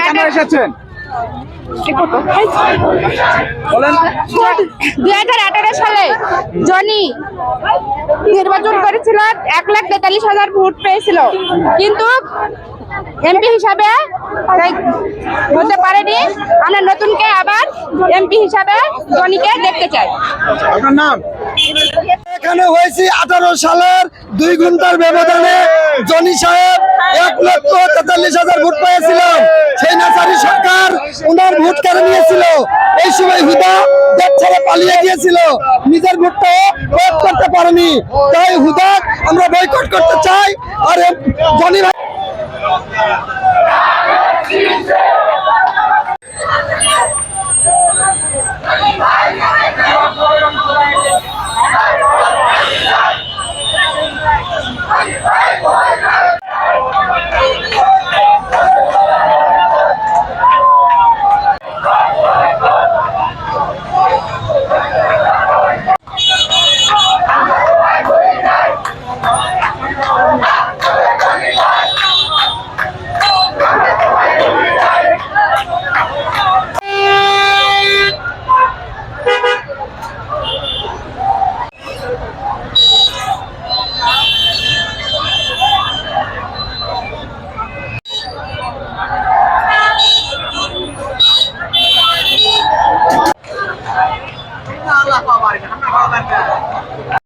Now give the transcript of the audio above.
কেন এসেছেন? দুই হাজার আঠারো সালে জনি নির্বাচন করেছিল এক লাখ তেতাল্লিশ হাজার ভোট পেয়েছিল। কিন্তু এমপি হিসাবে হতে পারেনি। আমরা নতুনকে আবার এমপি হিসাবে জনিকে দেখতে চাই। নাম? এখানে হয়েছে আঠারো সালের দুই ঘণ্টার ব্যবধানে জনি সাহেব চল্লিশ হাজার ভোট পেয়েছিলাম সেই নাচারি সরকার ওনার ভোট কেড়ে নিয়েছিল। এই সময় হুদা দেশ ছেড়ে পালিয়ে গিয়েছিল। নিজের ভোটটা প্রয়োগ করতে পারেনি। তাই হুদা আমরা বয়কট করতে চাই। আর আল্লাহ আমার